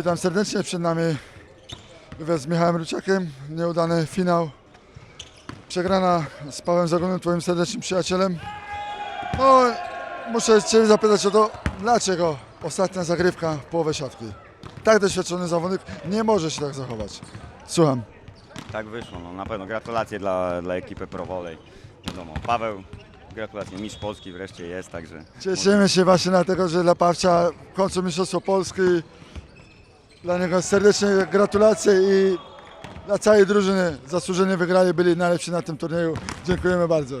Witam serdecznie, przed nami wywiad z Michałem Ruciakiem, nieudany finał. Przegrana z Pawłem Zagonem, twoim serdecznym przyjacielem. No, muszę Cię zapytać o to, dlaczego ostatnia zagrywka w połowę siatki? Tak doświadczony zawodnik nie może się tak zachować. Słucham. Tak wyszło, no na pewno gratulacje dla, dla ekipy Pro Volley. Wiadomo, Paweł, gratulacje, mistrz Polski wreszcie jest, także Cieszymy się właśnie dlatego, że dla Pawcia w końcu Mistrzostwo Polski. Dla niego serdecznie gratulacje i dla całej drużyny zasłużenie wygrali, byli najlepsi na tym turnieju. Dziękujemy bardzo.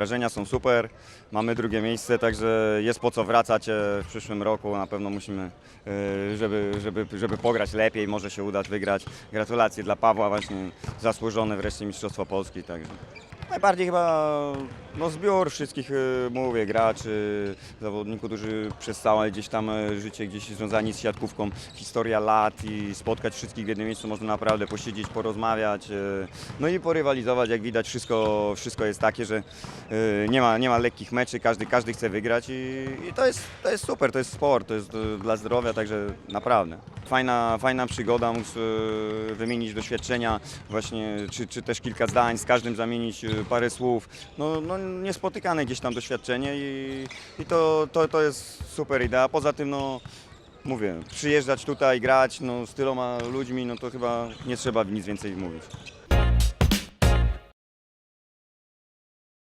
wrażenia są super. Mamy drugie miejsce, także jest po co wracać e, w przyszłym roku. Na pewno musimy, e, żeby, żeby, żeby pograć lepiej, może się udać wygrać. Gratulacje dla Pawła, właśnie zasłużone wreszcie Mistrzostwo Polski. Także. Najbardziej chyba no, zbiór wszystkich, e, mówię, graczy, zawodników, którzy przez całe gdzieś tam e, życie gdzieś związani z siatkówką, historia lat i spotkać wszystkich w jednym miejscu, można naprawdę posiedzieć, porozmawiać, e, no i porywalizować, jak widać wszystko, wszystko jest takie, że nie ma, nie ma lekkich meczy, każdy, każdy chce wygrać i, i to, jest, to jest super, to jest sport, to jest dla zdrowia, także naprawdę. Fajna, fajna przygoda, móc e, wymienić doświadczenia, właśnie, czy, czy też kilka zdań, z każdym zamienić e, parę słów. No, no niespotykane gdzieś tam doświadczenie i, i to, to, to jest super idea. Poza tym, no mówię, przyjeżdżać tutaj, grać no, z tyloma ludźmi, no to chyba nie trzeba nic więcej mówić.